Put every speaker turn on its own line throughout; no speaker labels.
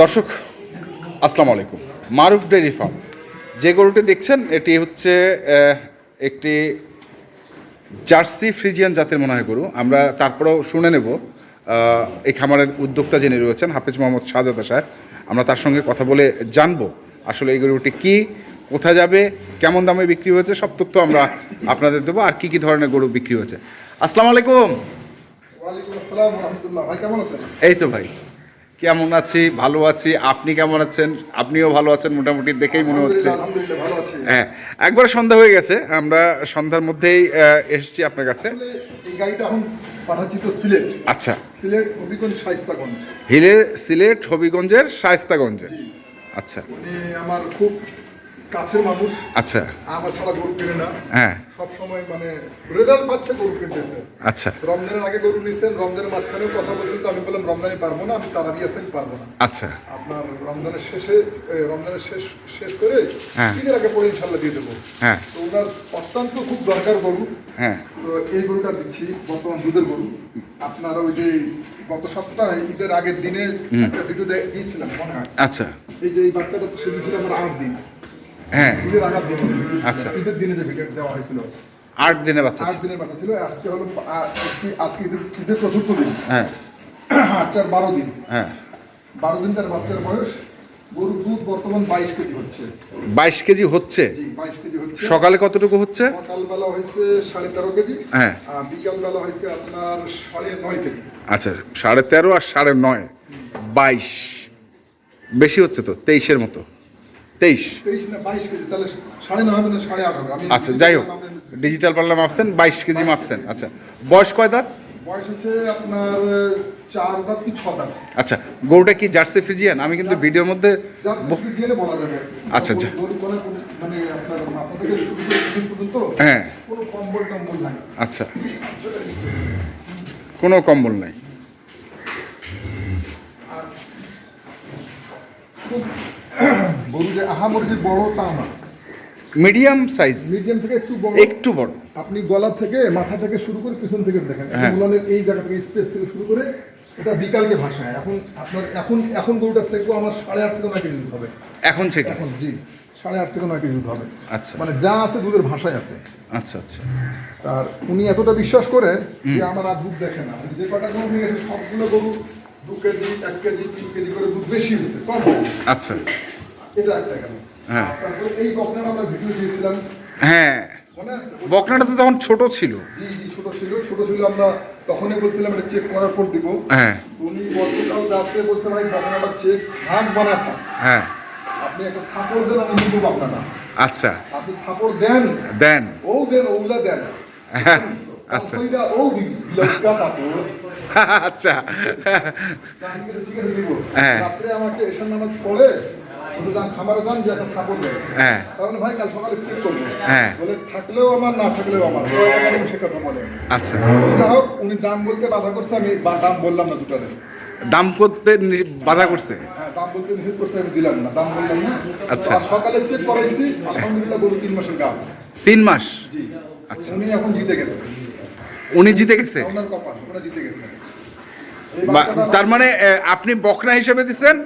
দর্শক আসসালামু আলাইকুম। Maruf dairy farm. যে গরুটি দেখছেন এটি হচ্ছে একটি জার্সি ফ্রিজিয়ান জাতের মনে হয় গরু। আমরা তারপরেও শুনে নেব এই খামারের উদ্যোক্তা যিনি রয়েছেন হাফিজ মোহাম্মদ শাহজাদা সাহেব। আমরা তার সঙ্গে কথা বলে জানব আসলে এই গরুটি কী কোথায় যাবে কেমন দামে বিক্রি হয়েছে সব তথ্য আমরা আপনাদের দেবো আর কি কি ধরনের গরু বিক্রি হয়েছে। আসসালামু আলাইকুম। এই তো ভাই। কেমন আছি? ভালো আছি। আপনি কেমন আছেন? আপনিও ভালো আছেন মোটামুটি দেখেই মনে হচ্ছে।
ভালো আছি।
হ্যাঁ একবার সন্ধ্যা হয়ে গেছে। আমরা সন্ধ্যার মধ্যেই এসেছি আপনার কাছে।
এই গাড়িটা এখন পাঠাচ্ছি তো সিলেট।
আচ্ছা।
সিলেট হবিগঞ্জ
হিলে সিলেট হবিগঞ্জের শায়স্তাগঞ্জে। আচ্ছা।
আমার খুব কাছের মানুষ।
আচ্ছা।
আমার ছাড়া গরু কিনে না।
হ্যাঁ।
সব সময় মানে রেজাল্ট পাচ্ছে গরু কিনতেছে।
আচ্ছা।
রমজানের আগে গরু নিছেন রমজানের মাঝখানেও কথা বলছেন তো আমি বললাম রমজানে পারব না আমি তারাবি আসেন পারব না।
আচ্ছা।
আপনার রমজানের শেষে রমজানের শেষ শেষ করে
হ্যাঁ।
ঈদের আগে পরে ইনশাল্লাহ দিয়ে দেবো।
হ্যাঁ।
তো ওনার অত্যন্ত খুব দরকার গরু।
হ্যাঁ।
তো এই গরুটা দিচ্ছি বর্তমান দুধের গরু। আপনার ওই যে গত সপ্তাহে ঈদের আগের দিনে একটা ভিডিও দিয়েছিলাম মনে হয়।
আচ্ছা।
এই যে এই বাচ্চাটা তো সেদিন ছিল আমার আট দিন।
হ্যাঁ।
ঈদের
আচ্ছা।
ঈদের দিনে যে ভিডিও দেওয়া হয়েছিল।
আট দিনের বাচ্চা
আট দিনের বাচ্চা ছিল। আজকে হলো আজকে ঈদের ঈদের চতুর্থ দিন।
হ্যাঁ।
আটটার বারো দিন।
হ্যাঁ।
বারো দিন তার বাচ্চার বয়স। গরুর দুধ বর্তমান বাইশ কেজি হচ্ছে।
বাইশ কেজি হচ্ছে?
বাইশ কেজি হচ্ছে।
সকালে কতটুকু হচ্ছে?
সকালবেলা হয়েছে সাড়ে তেরো কেজি।
হ্যাঁ।
আর বিকালবেলা হয়েছে আপনার সাড়ে নয় কেজি।
আচ্ছা সাড়ে তেরো আর সাড়ে নয়। বাইশ। বেশি হচ্ছে তো তেইশের মতো। তেইশ। আচ্ছা যাই হোক ডিজিটাল পার্লার মাপছেন বাইশ কেজি মাপছেন আচ্ছা। বয়স কয় দাঁত?
বয়স হচ্ছে আপনার চার দাঁত কি ছ দাঁত?
আচ্ছা গরুটা কি জার্সি ফ্রিজিয়ান আমি কিন্তু ভিডিওর মধ্যে
বলা যাবে।
আচ্ছা, আচ্ছা।
মানে আপনার মাথা থেকে শুরু করে শরীর পর্যন্ত
হ্যাঁ।
কোনো কম্বল টম্বল নাই।
আচ্ছা। কোনো কম্বল নাই।
আর খুব গরু যে আহামর যে বড় তা না।
Medium size.
মিডিয়াম থেকে একটু বড়।
একটু বড়।
আপনি গলা থেকে মাথা থেকে শুরু করে পিছন থেকে দেখেন।
হ্যাঁ।
এই জায়গা থেকে স্পেস থেকে শুরু করে এটা বিকালকে ভাষায় এখন আপনার এখন এখন গরুটা সেকবো আমার সাড়ে আট থেকে নয় কেজি দুধ হবে।
এখন থেকে
এখন জি। সাড়ে আট থেকে নয় কেজি দুধ হবে।
আচ্ছা।
মানে যা আছে দুধের ভাষায় আছে।
আচ্ছা আচ্ছা।
আর উনি এতটা বিশ্বাস করে যে আমার আর দুধ দেখে না। যে কটা গরু নিয়ে সবগুলো গরু দু কেজি এক কেজি তিন কেজি করে দুধ বেশি হয়েছে কম
আচ্ছা।
এটা একটা গেল
হ্যাঁ।
তারপরে এই বকনাটা আমরা ভিডিও দিয়েছিলাম।
হ্যাঁ। বকনাটা তো তখন ছোট ছিল।
জি জি ছোট ছিল। ছোট ছিল আমরা তখনই বলছিলাম এটা চেক করার পর দিব।
হ্যাঁ।
উনি গতকাল রাত্রে বলছে ভাই বকনাটা চেক ভাগ বানা
হ্যাঁ।
আপনি একটা থাপড় দেন আমি নিব আপনারা
আচ্ছা।
আপনি থাপড় দেন।
দেন।
ও দেন ওগুলা দেন।
হ্যাঁ, আচ্ছা।
আচ্ছা। ও লজ্জা থাপড়।
আচ্ছা। হ্যাঁ।
রাত্রে আমাকে এশার নামাজ পড়ে বলে যান খামারে যে একটা দেন
হ্যাঁ।
তাহলে ভাই কাল সকালে চেক করব
হ্যাঁ।
বলে থাকলেও আমার না থাকলেও আমার। সে কথা বলে
আচ্ছা।
যা হোক উনি দাম বলতে বাধা করছে আমি দাম বললাম না দুটো
দাম করতে বাধা করছে?
হ্যাঁ দাম বলতে নিষেধ করছে আমি দিলাম না দাম বললাম না।
আচ্ছা।
সকালে চেক করাইছি আলহামদুলিল্লাহ গরু তিন মাসের গাম
তিন মাস?
জি।
আচ্ছা,
উনি এখন জিতে গেছে।
উনি জিতে গেছে?
ওনার কপাল ওরা জিতে গেছে।
তার মানে আপনি বকনা হিসেবে দিচ্ছেন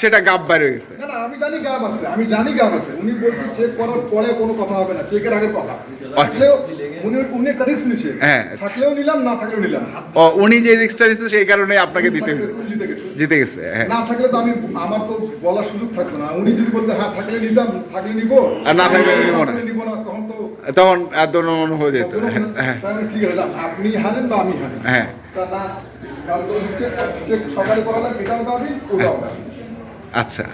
সেটা গাব বাইরে গেছে।
না না আমি জানি গাম আছে আমি জানি গাম আছে। উনি বলছে চেক করার পরে কোনো কথা হবে না চেকের আগে কথা। থাকলেও উনি উনি একটা রিস্ক নিছে।
হ্যাঁ।
থাকলেও নিলাম না থাকলেও নিলাম।
ও উনি যে রিক্সটা নিচ্ছে সেই কারণে আপনাকে দিতে হয়েছে
জিতে গেছে।
হ্যাঁ।
না থাকলে তো আমি আমার তো বলার সুযোগ থাকতো না। উনি যদি বলতে হ্যাঁ থাকলে নিতাম থাকলে নিব।
আর না। থাকলে নিব না
তখন তো
তখন দোনো হয়ে যেত হ্যাঁ হ্যাঁ
ঠিক আছে আপনি হারেন বা আমি
হ্যাঁ।
গাবি
আচ্ছা।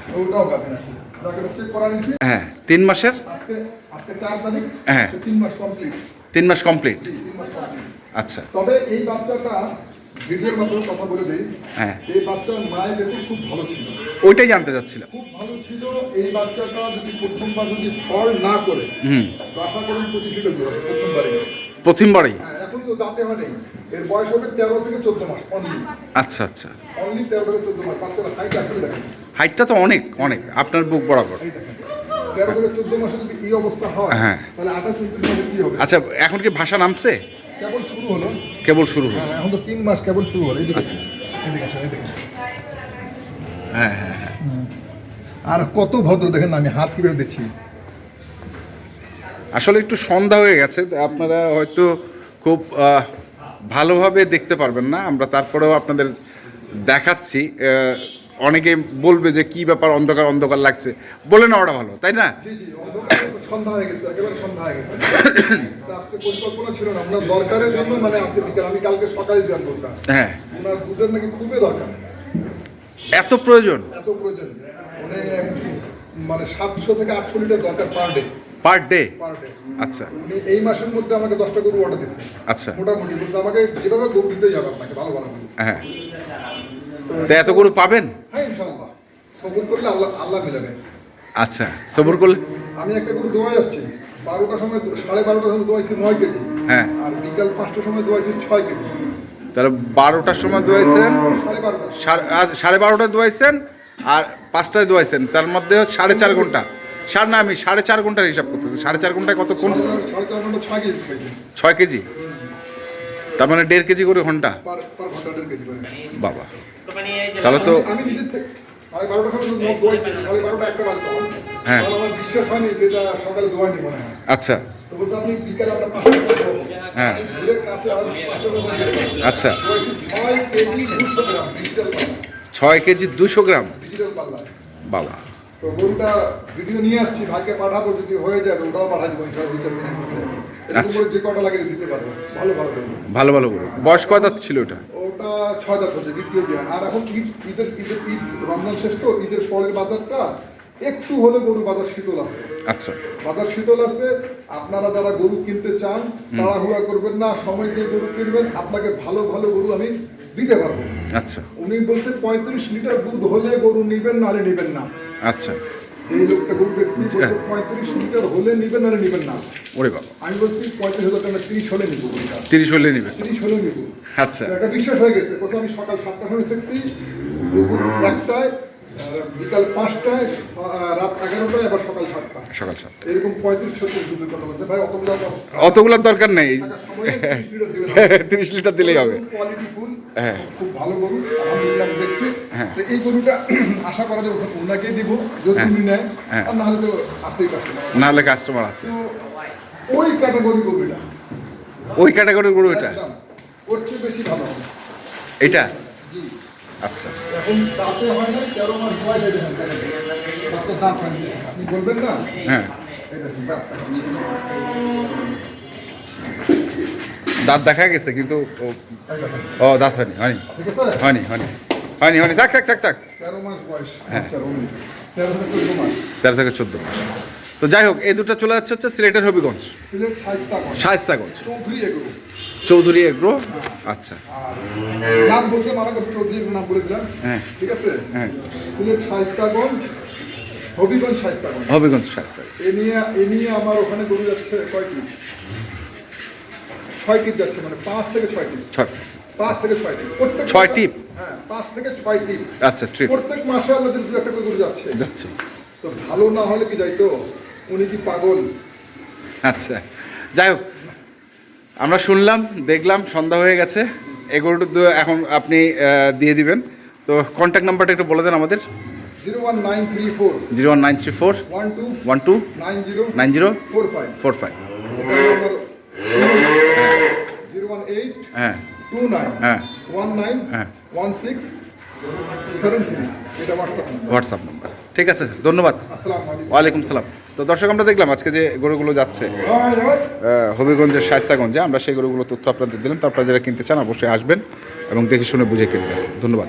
হ্যাঁ তিন মাসের? হ্যাঁ।
তিন মাস কমপ্লিট।
আচ্ছা।
তবে এই বাচ্চাটা ভিডিওর মাধ্যমে কথা বলে দিই
হ্যাঁ।
এই বাচ্চার মায়ের রেকর্ড খুব ভালো ছিল।
ওইটাই জানতে চাচ্ছিলাম।
খুব ভালো ছিল এই বাচ্চাটা যদি প্রথমবার যদি ফল না করে
হুম।
তো আশা করি পঁচিশ লিটার হবে প্রথমবারে
প্রথমবারই?
হ্যাঁ এখন তো দাঁতে হয় এর বয়স হবে তেরো থেকে চোদ্দ মাস অনলি
আচ্ছা আচ্ছা।
অনলি তেরো থেকে চোদ্দ মাস। বাচ্চাটা হাইট আসলে দেখেন
হাইটটা তো অনেক অনেক। আপনার বুক বরাবর।
তেরো থেকে চোদ্দ মাসে যদি এই অবস্থা হয়
হ্যাঁ।
তাহলে আঠাশ উনত্রিশ মাসে কি হবে?
আচ্ছা এখন কি ভাষা নামছে?
কেবল শুরু হলো।
কেবল শুরু হলো।
হ্যাঁ এখন তো তিন মাস কেবল শুরু হলো।
আচ্ছা। হ্যাঁ হ্যাঁ হ্যাঁ।
আর কত ভদ্র দেখেন আমি হাত কীভাবে দিচ্ছি।
আসলে একটু সন্ধ্যা হয়ে গেছে আপনারা হয়তো খুব ভালোভাবে দেখতে পারবেন না। আমরা তারপরেও আপনাদের দেখাচ্ছি। অনেকে বলবে যে কি ব্যাপার অন্ধকার অন্ধকার লাগছে। বলে নেওয়াটা ভালো তাই না?
জি জি অন্ধকার সন্ধ্যা হয়ে গেছে একেবারে সন্ধ্যা হয়ে গেছে। তা আজকে পরিকল্পনা ছিল না আপনার দরকারের জন্য মানে আজকে বিকেল আমি কালকে সকালে দিলাম দুধটা
হ্যাঁ।
ওনার দুধের নাকি খুবই দরকার।
এত প্রয়োজন?
এত প্রয়োজন। মানে মানে সাতশো থেকে আটশো লিটার দরকার per day
per day
per day
আচ্ছা।
উনি এই মাসের মধ্যে আমাকে দশটা গরু অর্ডার দিচ্ছে
আচ্ছা।
মোটামুটি বলছে আমাকে যেভাবে গরু দিতেই হবে আপনাকে ভালো ভালো
হ্যাঁ। তো এত গরু পাবেন?
হ্যাঁ ইনশাল্লাহ সবুর করলে আল্লাহ আল্লাহ মিলাবে।
আচ্ছা সবর করলে
আমি একটা গরু দোয়াই আসছি। বারোটার সময় সাড়ে বারোটার সময় দোয়াইছি নয় কেজি।
হ্যাঁ।
আর বিকাল পাঁচটার সময় দোয়াইছি ছয় কেজি।
তাহলে বারোটার সময় দোয়াইছেন?
সাড়ে বারোটা।
সাড়ে বারোটায় দোয়াইছেন আর পাঁচটায় দোয়াইছেন। তার মধ্যে সাড়ে চার ঘণ্টা। সার না আমি সাড়ে চার ঘণ্টার হিসাব করতেছি। সাড়ে চার ঘন্টায় কতক্ষণ?
ছয় কেজি
তার মানে দেড় কেজি করে
ঘণ্টা? করে।
বাবা। তাহলে তো
আমি- আমি নিজের থেকে সাড়ে বারোটার সময় দুধ দোয়াইছি সাড়ে বারোটা একটা
হ্যাঁ।
আমার বিশ্বাস হয়নি যে এটা সকালে দোয়াইনি মনে হয়।
আচ্ছা।
তো বলছে আপনি বিকালে আপনার পাঁচটা করে
হ্যাঁ।
কাছে আর পাঁচটা করে
আচ্ছা।
ছয় কেজি দুশো গ্রাম ডিজিটাল পাল্লা।
ছয় কেজি দুশো গ্রাম?
ডিজিটাল পাল্লা।
বাবা।
তো গরুটা ভিডিও নিয়ে আসছি ভাইকে পাঠাবো যদি হয়ে যায় তো ওটাও পাঠা দেবো ইনশাল্লাহ দুই চার দিনের মধ্যে এরকম
আচ্ছা।
যে কটা লাগে দিতে পারব। ভালো ভালো
ভালো ভালো বয়স কত ছিল ওটা?
ছয় দাঁত হচ্ছে দ্বিতীয় বিয়ান। আর এখন ঈদ ঈদের ঈদের ঈদ রমজান শেষ তো ঈদের পরের বাজারটা একটু হলে গরু বাজার শীতল আছে।
আচ্ছা।
বাজার শীতল আছে আপনারা যারা গরু কিনতে চান তাড়াহুড়া করবেন না সময় দিয়ে গরু কিনবেন আপনাকে ভালো ভালো গরু আমি দিতে পারব।
আচ্ছা।
উনি বলছেন পঁয়ত্রিশ লিটার দুধ হলে গরু নিবেন নাহলে নিবেন না।
আচ্ছা।
এই লোকটা গরু দেখছি বলছে পঁয়ত্রিশ লিটার হলে নিবেন নাহলে নিবেন না।
ওরে বাবা।
আমি বলছি পঁয়ত্রিশ হাজার টাকা তিরিশ হলে নিবো
তিরিশ হলে নেবে।
তিরিশ হলে নিবো।
আচ্ছা।
একটা বিশ্বাস হয়ে গেছে কোথাও আমি সকাল সাতটার সময় শিখছি দুপুর একটায় বিকাল পাঁচটায় রাত এগারোটায় আবার সকাল সাতটা
সকাল সাত
এরকম পঁয়ত্রিশ ছত্রিশ দুধের কথা বলছে। ভাই অতগুলো
অতগুলোর দরকার নেই।
টাকার সময় নেই, 30 লিটার
তিরিশ লিটার দিলেই হবে।
Quality full.
হ্যাঁ।
খুব ভালো গরু আলহামদুলিল্লাহ দেখছি।
হ্যাঁ।
তো এই গরুটা আশা করা যায় ওনাকেই দিব যদি
হ্যাঁ।
উনি নেয়
হ্যাঁ।
আর নাহলে তো আছেই কাস্টমার
নাহলে কাস্টমার আছে।
ওই ক্যাটাগরি গরুটা।
ওই ক্যাটাগরির গরু এটা?
ওর চেয়ে বেশি ভালো
এটা?
জি।
আচ্ছা।
এখন তাতে হয় না তেরো মাস বয়স হয়ে যাবে তাতে দাঁত হয় আপনি বলবেন না?
হ্যাঁ। দাঁত দেখা গেছে কিন্তু ও- দাঁত হয়নি হয়নি।
ঠিক আছে?
হয়নি হয়নি। হয়নি হয়নি। থাক থাক থাক থাক।
তেরো মাস বয়স
হ্যাঁ।
only। তেরো থেকে চোদ্দ মাস।
তো যাই হোক এই দুটো চলে যাচ্ছে হচ্ছে সিলেটের হবিগঞ্জ। শায়স্তাগঞ্জ
চৌধুরী
এগ্রো। আচ্ছা।
নাম বলতে করছে চৌধুরী নাম বলে দিলাম
হ্যাঁ।
ঠিক আছে?
হ্যাঁ।
সিলেট শাইস্তাগঞ্জ হবিগঞ্জ শাইস্তাগঞ্জ
হবিগঞ্জ শায়স্তা।
এ নিয়ে এ নিয়ে আমার ওখানে গরু যাচ্ছে কয় টিপ ছয় টিপ যাচ্ছে মানে পাঁচ থেকে ছয় টিপ।
ছয়।
পাঁচ থেকে ছয় টিপ। প্রত্যেক
ছয় টিপ?
হ্যাঁ পাঁচ থেকে ছয় টিপ।
আচ্ছা ট্রিপ
প্রত্যেক মাসে আলাদা দু একটা করে যাচ্ছে।
যাচ্ছে।
তো ভালো না হলে কি যাইতো? উনি কি পাগল?
আচ্ছা যাই হোক। আমরা শুনলাম দেখলাম সন্ধ্যা হয়ে গেছে। তো এখন আপনি দিয়ে দিবেন। তো কন্ট্যাক্ট নাম্বারটা একটু বলে দেন আমাদের।
Zero one nine three four.
Zero one nine three four.
One two
one two
nine zero
nine zero
four five.
Four five
এটা হলো আমার জিরো ওয়ান এইট
হ্যাঁ।
টু নাইন
হ্যাঁ।
ওয়ান নাইন
হ্যাঁ।
ওয়ান সিক্স হোয়াটসঅ্যাপ নাম্বার
ঠিক আছে ধন্যবাদ। ওয়ালাইকুম সালাম। তো দর্শক আমরা দেখলাম আজকে যে গরুগুলো যাচ্ছে হবিগঞ্জের শায়স্তাগঞ্জে আমরা সেই গরুগুলো তথ্য আপনাদের দিলাম। তারপরে যারা কিনতে চান অবশ্যই আসবেন এবং দেখে শুনে বুঝে কিনবেন। ধন্যবাদ।